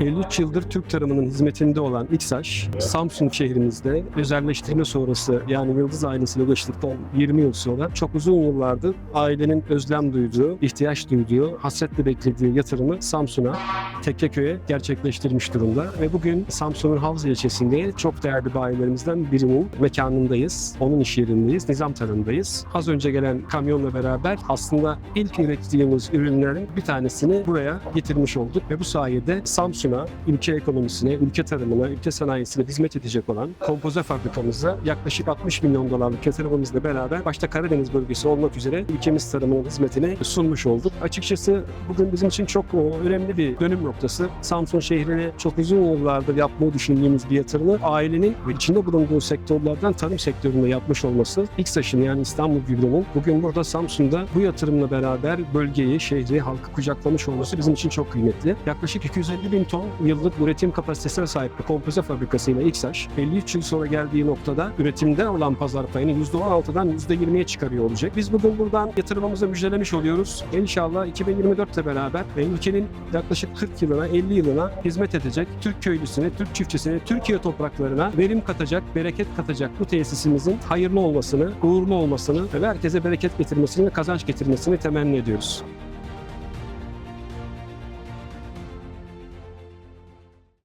53 yıldır Türk tarımının hizmetinde olan İKSAŞ, Samsun şehrimizde özelleştirme sonrası yani Yıldız ailesiyle ulaştıktan 20 yıl sonra çok uzun yıllardır ailenin özlem duyduğu, ihtiyaç duyduğu, hasretle beklediği yatırımı Samsun'a, Tekkeköy'e gerçekleştirmiş durumda. Ve bugün Samsun'un Havza ilçesinde çok değerli bayilerimizden birinin mekanındayız. Onun iş yerindeyiz, Nizam Tarım'dayız. Az önce gelen kamyonla beraber aslında ilk ürettiğimiz ürünlerin bir tanesini buraya getirmiş olduk ve bu sayede Samsun'a, ülke ekonomisine, ülke tarımına, ülke sanayisine hizmet edecek olan kompoze fabrikamıza yaklaşık 60 milyon dolarlık yatırımımızla beraber başta Karadeniz bölgesi olmak üzere ülkemiz tarımının hizmetine sunmuş olduk. Açıkçası bugün bizim için çok e, önemli bir dönüm noktası. Samsun şehrine çok uzun yıllardır yapmayı düşündüğümüz bir yatırımı ailenin içinde bulunduğu sektörlerden tarım sektöründe yapmış olması İKSAŞ'ın yani İstanbul Gübre'nin bugün burada Samsun'da bu yatırımla beraber bölgeyi, şehri, halkı kucaklamış olması bizim için çok kıymetli. Yaklaşık 250 bin ton yıllık üretim kapasitesine sahip bir kompoze fabrikasıyla İKSAŞ 53 yıl sonra geldiği noktada üretimde olan pazar payını %16'dan %20'ye çıkarıyor olacak. Biz bugün buradan yatırımımızı müjdelemiş oluyoruz. İnşallah 2024 ile beraber ülkenin yaklaşık 40 yılına, 50 yılına hizmet edecek Türk köylüsüne, Türk çiftçisine, Türkiye topraklarına verim katacak, bereket katacak bu tesisimizin hayırlı olmasını, uğurlu olmasını ve herkese bereket getirmesini kazanç getirmesini temenni ediyoruz.